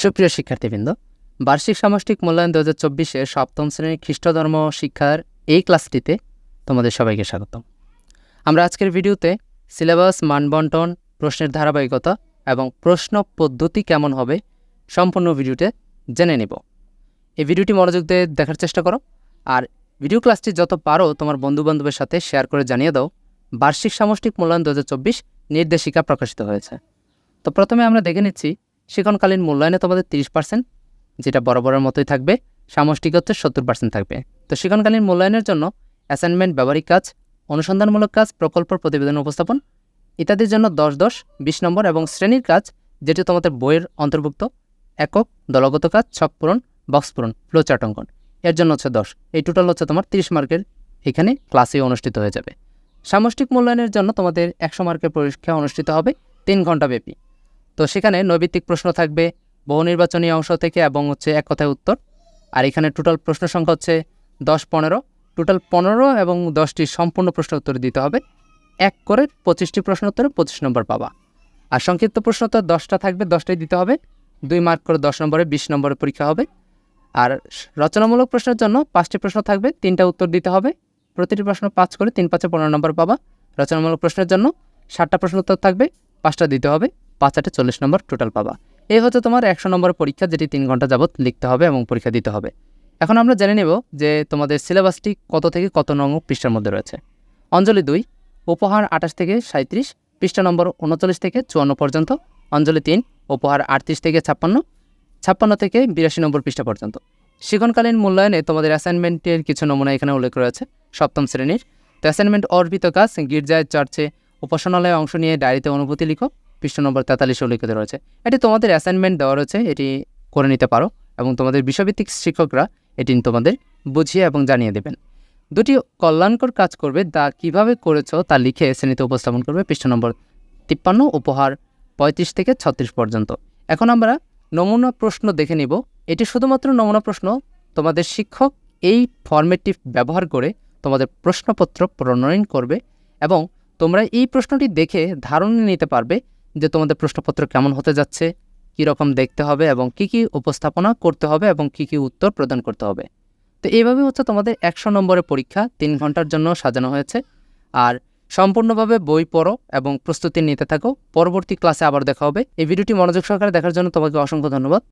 সুপ্রিয় শিক্ষার্থীবৃন্দ, বার্ষিক সামষ্টিক মূল্যায়ন দু হাজার সপ্তম শ্রেণির খ্রিস্টধর্ম শিক্ষার এই ক্লাসটিতে তোমাদের সবাইকে স্বাগতম। আমরা আজকের ভিডিওতে সিলেবাস, মানবন্টন, প্রশ্নের ধারাবাহিকতা এবং প্রশ্ন পদ্ধতি কেমন হবে সম্পূর্ণ ভিডিওতে জেনে নেব। এই ভিডিওটি মনোযোগ দিয়ে দেখার চেষ্টা করো আর ভিডিও ক্লাসটি যত পারো তোমার বন্ধুবান্ধবের সাথে শেয়ার করে জানিয়ে দাও, বার্ষিক সামষ্টিক মূল্যায়ন দু নির্দেশিকা প্রকাশিত হয়েছে। তো প্রথমে আমরা দেখে নিচ্ছি শিক্ষণকালীন মূল্যায়নে তোমাদের তিরিশ পার্সেন্ট যেটা বরাবরের মতোই থাকবে। সামষ্টিক হচ্ছে সত্তর পার্সেন্ট থাকবে। তো শিক্ষণকালীন মূল্যায়নের জন্য অ্যাসাইনমেন্ট ব্যবহারিক কাজ, অনুসন্ধানমূলক কাজ, প্রকল্প, প্রতিবেদন উপস্থাপন, ইত্যাদির জন্য দশ দশ, বিশ নম্বর এবং শ্রেণির কাজ, যেটি তোমাদের বইয়ের অন্তর্ভুক্ত, একক, দলগত কাজ, ছক পূরণ বক্স পূরণ ফ্লোচার্ট অঙ্কন। এর জন্য হচ্ছে দশ। এই টোটাল হচ্ছে তোমার তিরিশ মার্কের, এখানে ক্লাসে অনুষ্ঠিত হয়ে যাবে। সামষ্টিক মূল্যায়নের জন্য তোমাদের একশো মার্কের পরীক্ষা অনুষ্ঠিত হবে তিন ঘণ্টা ব্যাপী। তো সেখানে নৈবিত্তিক প্রশ্ন থাকবে, বহু নির্বাচনী অংশ থেকে এবং হচ্ছে এক কথায় উত্তর। আর এখানে টোটাল প্রশ্ন সংখ্যা হচ্ছে দশ পনেরো। টোটাল পনেরো এবং দশটি সম্পূর্ণ প্রশ্ন উত্তর দিতে হবে। এক করে পঁচিশটি প্রশ্ন উত্তরে পঁচিশ নম্বর পাবা। আর সংক্ষিপ্ত প্রশ্ন তো দশটা থাকবে, দশটাই দিতে হবে। দুই মার্ক করে দশ নম্বরে বিশ নম্বরের পরীক্ষা হবে। আর রচনামূলক প্রশ্নের জন্য পাঁচটি প্রশ্ন থাকবে, তিনটা উত্তর দিতে হবে। প্রতিটি প্রশ্ন পাঁচ করে তিন পাঁচে পনেরো নম্বর পাবা। রচনামূলক প্রশ্নের জন্য ষাটটা প্রশ্ন উত্তর থাকবে, পাঁচটা দিতে হবে। পাঁচ আটে চল্লিশ নম্বর টোটাল পাবা। এই হচ্ছে তোমার একশো নম্বর পরীক্ষা, যেটি তিন ঘণ্টা যাবত লিখতে হবে এবং পরীক্ষা দিতে হবে। এখন আমরা জেনে নেব যে তোমাদের সিলেবাসটি কত থেকে কত নং পৃষ্ঠার মধ্যে রয়েছে। অঞ্জলি দুই, উপহার আঠাশ থেকে সাঁত্রিশ পৃষ্ঠা নম্বর উনচল্লিশ থেকে চুয়ান্ন পর্যন্ত, অঞ্জলি তিন, উপহার আটত্রিশ থেকে ছাপ্পান্ন ছাপ্পান্ন থেকে বিরাশি নম্বর পৃষ্ঠা পর্যন্ত। শিখনকালীন মূল্যায়নে তোমাদের অ্যাসাইনমেন্টের কিছু নমুনা এখানে উল্লেখ রয়েছে। সপ্তম শ্রেণির। তো অ্যাসাইনমেন্ট অর্পিত কাজ, গির্জায়, চার্চে, উপাসনালয়ে অংশ নিয়ে ডায়েরিতে অনুভূতি লিখো। পৃষ্ঠা নম্বর তেতাল্লিশে উল্লেখিত রয়েছে। এটি তোমাদের অ্যাসাইনমেন্ট দেওয়া রয়েছে, এটি করে নিতে পারো এবং তোমাদের বিষয়ভিত্তিক শিক্ষকরা এটি তোমাদের বুঝিয়ে এবং জানিয়ে দেবেন। দুটি কল্যাণকর কাজ করবে, তা কীভাবে করেছ তা লিখে শ্রেণীতে উপস্থাপন করবে পৃষ্ঠ নম্বর তিপ্পান্ন, উপহার পঁয়ত্রিশ থেকে ছত্রিশ পর্যন্ত। এখন আমরা নমুনা প্রশ্ন দেখে নিব। এটি শুধুমাত্র নমুনা প্রশ্ন, তোমাদের শিক্ষক এই ফরম্যাটটি ব্যবহার করে তোমাদের প্রশ্নপত্র প্রণয়ন করবে এবং তোমরা এই প্রশ্নটি দেখে ধারণা নিতে পারবে যে তোমাদের প্রশ্নপত্র কেমন হতে যাচ্ছে কী রকম দেখতে হবে এবং কি কি উপস্থাপনা করতে হবে এবং কি কি উত্তর প্রদান করতে হবে। তো এইভাবে হচ্ছে তোমাদের একশো নম্বরের পরীক্ষা তিন ঘণ্টার জন্য সাজানো হয়েছে। আর সম্পূর্ণভাবে বই পড়ো এবং প্রস্তুতি নিতে থাকো। পরবর্তী ক্লাসে আবার দেখা হবে। এই ভিডিওটি মনোযোগ সহকারে দেখার জন্য তোমাকে অসংখ্য ধন্যবাদ।